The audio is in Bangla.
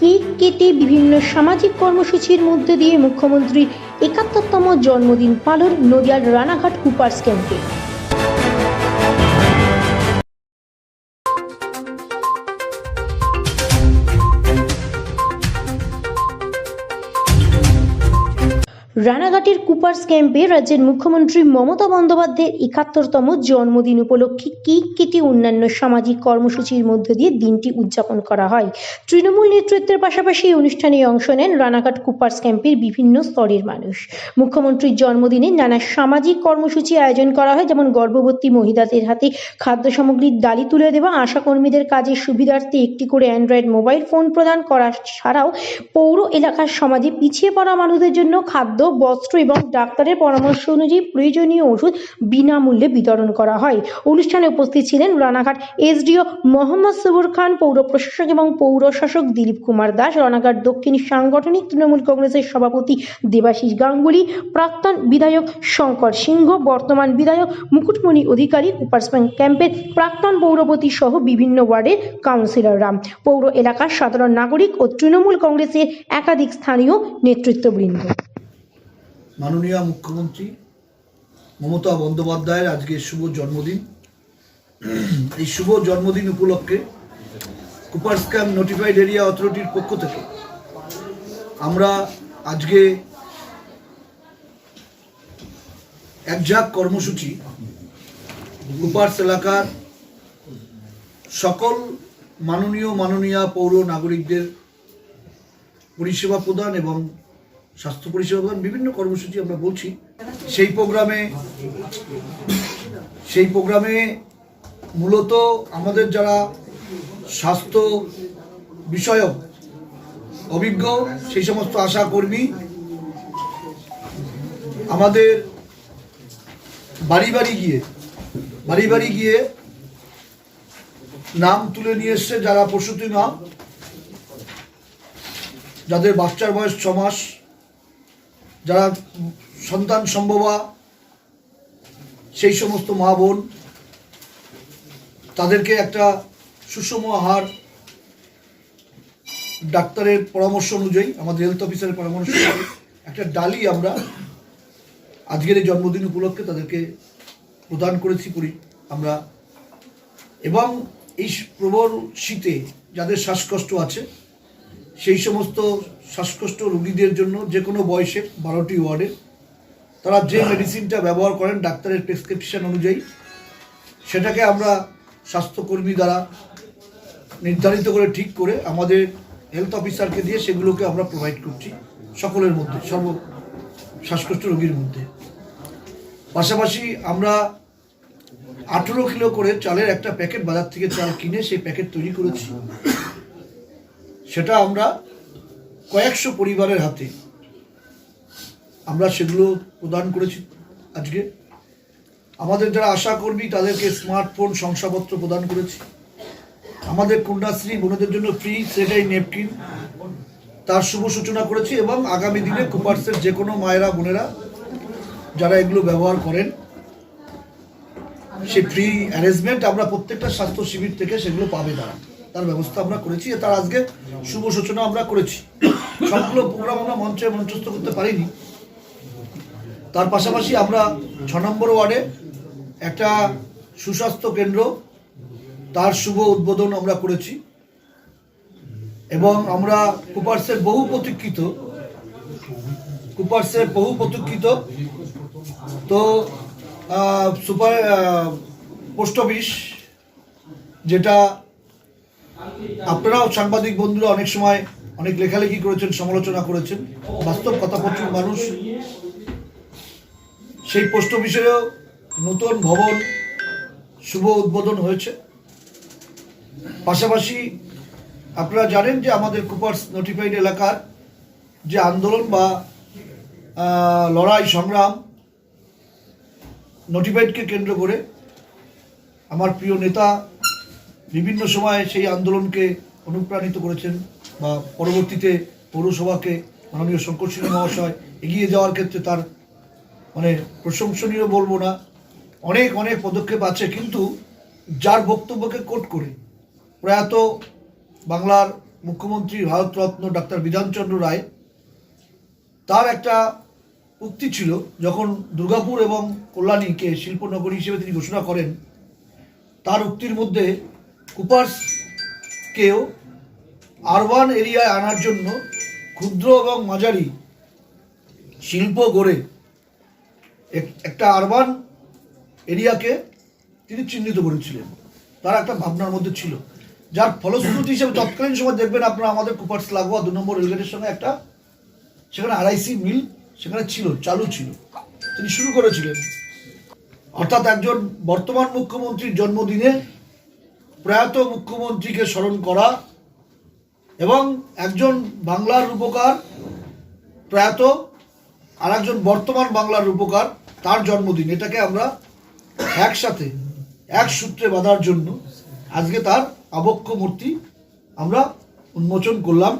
কেক কেটে বিভিন্ন সামাজিক কর্মসূচির মধ্যে দিয়ে মুখ্যমন্ত্রীর একাত্তরতম জন্মদিন পালন নদিয়ার রানাঘাট কুপার্স ক্যাম্পে। রানাঘাটের কুপার্স ক্যাম্পে রাজ্যের মুখ্যমন্ত্রী মমতা বন্দ্যোপাধ্যায়ের একাত্তরতম জন্মদিন উপলক্ষে কেক কেটে অন্যান্য সামাজিক কর্মসূচির মধ্য দিয়ে দিনটি উদযাপন করা হয়। তৃণমূল নেতৃত্বের পাশাপাশি এই অনুষ্ঠানে অংশ নেন রানাঘাট কুপার্স ক্যাম্পের বিভিন্ন স্তরের মানুষ। মুখ্যমন্ত্রীর জন্মদিনে নানা সামাজিক কর্মসূচি আয়োজন করা হয়, যেমন গর্ভবতী মহিলাদের হাতে খাদ্য সামগ্রীর ডালি তুলে দেওয়া, আশাকর্মীদের কাজের সুবিধার্থে একটি করে অ্যান্ড্রয়েড মোবাইল ফোন প্রদান করা ছাড়াও পৌর এলাকার সমাজে পিছিয়ে পড়া মানুষদের জন্য খাদ্য বস্ত্র এবং ডাক্তারের পরামর্শ অনুযায়ী প্রয়োজনীয় ওষুধ বিনামূল্যে বিতরণ করা হয়। অনুষ্ঠানে উপস্থিত ছিলেন রানাঘাট এসডিও মোহাম্মদ সবুর খান, পৌর প্রশাসক এবং পৌরশাসক দিলীপ কুমার দাস, রানাঘাট দক্ষিণ সাংগঠনিক তৃণমূল কংগ্রেসের সভাপতি দেবাশিস গাঙ্গুলি, প্রাক্তন বিধায়ক শঙ্কর সিংহ, বর্তমান বিধায়ক মুকুটমণি অধিকারী উপাসব্যাংক ক্যাম্পের প্রাক্তন পৌরপতি সহ বিভিন্ন ওয়ার্ডের কাউন্সিলররা। পৌর এলাকার সাধারণ নাগরিক ও তৃণমূল কংগ্রেসের একাধিক স্থানীয় নেতৃত্ববৃন্দ। মাননীয় মুখ্যমন্ত্রী মমতা বন্দ্যোপাধ্যায়ের আজকে শুভ জন্মদিন। এই শুভ জন্মদিন উপলক্ষে কুপার্স ক্যাম্প নোটিফাইড এরিয়া অথরিটির পক্ষ থেকে আমরা আজকে একঝাক কর্মসূচি কুপার্স এলাকার সকল মাননীয় মাননীয় পৌর নাগরিকদের পরিষেবা প্রদান এবং স্বাস্থ্য পরিষেবা বিভিন্ন কর্মসূচি আমরা বলছি। সেই প্রোগ্রামে সেই প্রোগ্রামে মূলত আমাদের যারা স্বাস্থ্য বিষয়ক অভিজ্ঞ, সেই সমস্ত আশা কর্মী, আমাদের বাড়ি বাড়ি গিয়ে বাড়ি বাড়ি গিয়ে নাম তুলে নিয়ে এসছে যারা প্রসূতি মা যাদের বাচ্চার বয়স ছ মাস যারা সন্তান সম্ভবা, সেই সমস্ত মা বোন, তাদেরকে একটা সুষম আহার ডাক্তারের পরামর্শ অনুযায়ী, আমাদের হেলথ অফিসারের পরামর্শ অনুযায়ী একটা ডালি আমরা আজকের এই জন্মদিন উপলক্ষে তাদেরকে প্রদান করেছি করি আমরা। এবং এই প্রবল শীতে যাদের শ্বাসকষ্ট আছে সেই সমস্ত শ্বাসকষ্ট রোগীদের জন্য যে কোনো বয়সের বারোটি ওয়ার্ডে তারা যে মেডিসিনটা ব্যবহার করেন, ডাক্তারের প্রেসক্রিপশন অনুযায়ী, সেটাকে আমরা স্বাস্থ্যকর্মী দ্বারা নির্ধারিত করে ঠিক করে আমাদের হেলথ অফিসারকে দিয়ে সেগুলোকে আমরা প্রোভাইড করছি সকলের মধ্যে, সর্ব শ্বাসকষ্ট রোগীর মধ্যে। পাশাপাশি আমরা আঠেরো কিলো করে চালের একটা প্যাকেট বাজার থেকে চাল কিনে সেই প্যাকেট তৈরি করেছি। সেটা আমরা কয়েকশো পরিবারের হাতে আমরা সেগুলো প্রদান করেছি আজকে। আমাদের যারা আশা কর্মী তাদেরকে স্মার্টফোন শংসাপত্র প্রদান করেছি। আমাদের কন্যাশ্রী বোনদের জন্য ফ্রি সেটাই নেপকিন। তার শুভ সূচনা করেছি এবং আগামী দিনে কুপার্সের যে কোনো মায়েরা, বোনেরা যারা এগুলো ব্যবহার করেন সেই ফ্রি অ্যারেঞ্জমেন্ট আমরা প্রত্যেকটা স্বাস্থ্য শিবির থেকে সেগুলো পাবে তারা। তার ব্যবস্থা আমরা করেছি তার আজকে শুভ সূচনা আমরা করেছি। সবগুলো প্রোগ্রাম আমরা মঞ্চে মঞ্চস্থ করতে পারিনি। তার পাশাপাশি আমরা ছ নম্বর ওয়ার্ডে একটা সুস্বাস্থ্য কেন্দ্র, তার শুভ উদ্বোধন আমরা করেছি। এবং আমরা কুপার্সের বহু প্রতীক্ষিত কুপার্সের বহু প্রতীক্ষিত, তো সুপার পোস্ট অফিস, যেটা আপনারাও সাংবাদিক বন্ধুরা অনেক সময় অনেক লেখালেখি করেছেন, সমালোচনা করেছেন। বাস্তব কথা প্রচুর মানুষ সেই পোস্ট অফিসেরও নতুন ভবন শুভ উদ্বোধন হয়েছে। পাশাপাশি আপনারা জানেন যে আমাদের কুপার্স নোটিফাইড এলাকার যে আন্দোলন বা লড়াই সংগ্রাম নোটিফাইডকে কেন্দ্র করে আমার প্রিয় নেতা বিভিন্ন সময় সেই আন্দোলনকে অনুপ্রাণিত করেছেন বা পরবর্তীতে পৌরসভাকে মাননীয় শঙ্কর সিংহ মহাশয় এগিয়ে যাওয়ার ক্ষেত্রে তার মানে প্রশংসনীয় বলব না, অনেক অনেক পদক্ষেপ আছে, কিন্তু যার বক্তব্যকে কোট করে প্রয়াত বাংলার মুখ্যমন্ত্রী ভারতরত্ন ডাক্তার বিধানচন্দ্র রায়, তার একটা উক্তি ছিল যখন দুর্গাপুর এবং কল্যাণীকে শিল্পনগরী হিসেবে তিনি ঘোষণা করেন, তার উক্তির মধ্যে কুপার্সকেও আরবান এরিয়ায় আনার জন্য ক্ষুদ্র এবং মাঝারি শিল্প গড়ে এক- একটা আরবান এরিয়াকে তিনি চিহ্নিত করেছিলেন। তার একটা ভাবনার মধ্যে ছিল। যার ফলশ্রুতি হিসেবে তৎকালীন সময় দেখবেন আপনারা আমাদের কুপার্স লাগোয়া দু নম্বর রেলগেটের সঙ্গে একটা, সেখানে আরআইসি মিল সেখানে ছিল, চালু ছিল। তিনি শুরু করেছিলেন। অর্থাৎ একজন বর্তমান মুখ্যমন্ত্রীর জন্মদিনে প্রয়াত মুখ্যমন্ত্রীকে স্মরণ করা এবং একজন বাংলার রূপকার প্রয়াত আর একজন বর্তমান বাংলার রূপকার, তার জন্মদিন। এটাকে আমরা একসাথে, এক সূত্রে বাঁধার জন্য আজকে তার আবক্ষ মূর্তি আমরা উন্মোচন করলাম।